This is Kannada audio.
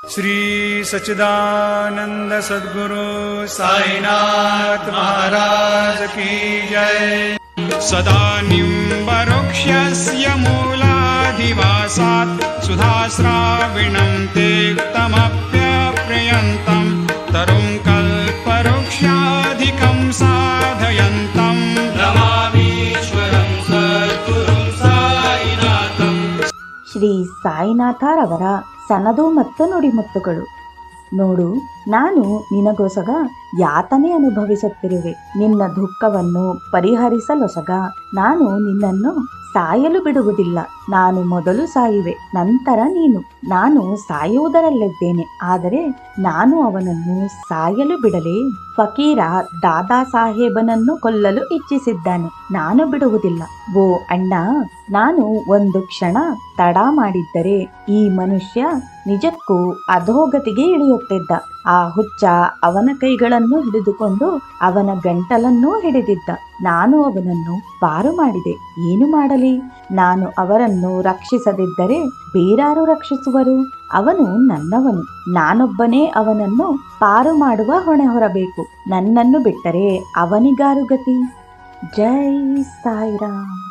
श्री सच्चिदानंद सद्गुरु साईनाथ महाराज की जय सदा निम्बरुक्षस्य मूलाधिवासात् सुधाश्राविणं तेक्तमप्यप्रियन्तं तरुं कल्पवृक्षाधिकं साधयन्तम् नमामीश्वरं सद्गुरुं साईनाथम् ಶ್ರೀ ಸಾಯಿನಾಥರವರ ಸನದು ಮತ್ತು ನುಡಿಮುತ್ತುಗಳು. ನೋಡು, ನಾನು ನಿನಗೊಸಗ ಯಾತನೆ ಅನುಭವಿಸುತ್ತಿರುವೆ. ನಿನ್ನ ದುಃಖವನ್ನು ಪರಿಹರಿಸಲೊಸಗ ನಾನು ನಿನ್ನನ್ನು ಸಾಯಲು ಬಿಡುವುದಿಲ್ಲ. ನಾನು ಮೊದಲು ಸಾಯುವೆ, ನಂತರ ನೀನು. ನಾನು ಸಾಯುವುದರಲ್ಲಿದ್ದೇನೆ, ಆದರೆ ನಾನು ಅವನನ್ನು ಸಾಯಲು ಬಿಡಲೇ. ಫಕೀರ ದಾದಾ ಸಾಹೇಬನನ್ನು ಕೊಲ್ಲಲು ಇಚ್ಛಿಸಿದ್ದಾನೆ. ನಾನು ಬಿಡುವುದಿಲ್ಲ. ಓ ಅಣ್ಣ, ನಾನು ಒಂದು ಕ್ಷಣ ತಡ ಮಾಡಿದ್ದರೆ ಈ ಮನುಷ್ಯ ನಿಜಕ್ಕೂ ಅಧೋಗತಿಗೆ ಇಳಿಯುತ್ತಿದ್ದ. ಆ ಹುಚ್ಚ ಅವನ ಕೈಗಳನ್ನು ಹಿಡಿದುಕೊಂಡು ಅವನ ಗಂಟಲನ್ನೂ ಹಿಡಿದಿದ್ದ. ನಾನು ಅವನನ್ನು ಪಾರು ಮಾಡಿದೆ. ಏನು ಮಾಡಲಿ? ನಾನು ಅವರನ್ನು ರಕ್ಷಿಸದಿದ್ದರೆ ಬೇರಾರು ರಕ್ಷಿಸುವರು. ಅವನು ನನ್ನವನು. ನಾನೊಬ್ಬನೇ ಅವನನ್ನು ಪಾರು ಮಾಡುವ ಹೊಣೆ ಹೊರಬೇಕು. ನನ್ನನ್ನು ಬಿಟ್ಟರೆ ಅವನಿಗಾರು ಗತಿ? ಜೈ ಸಾಯಿರಾಮ್.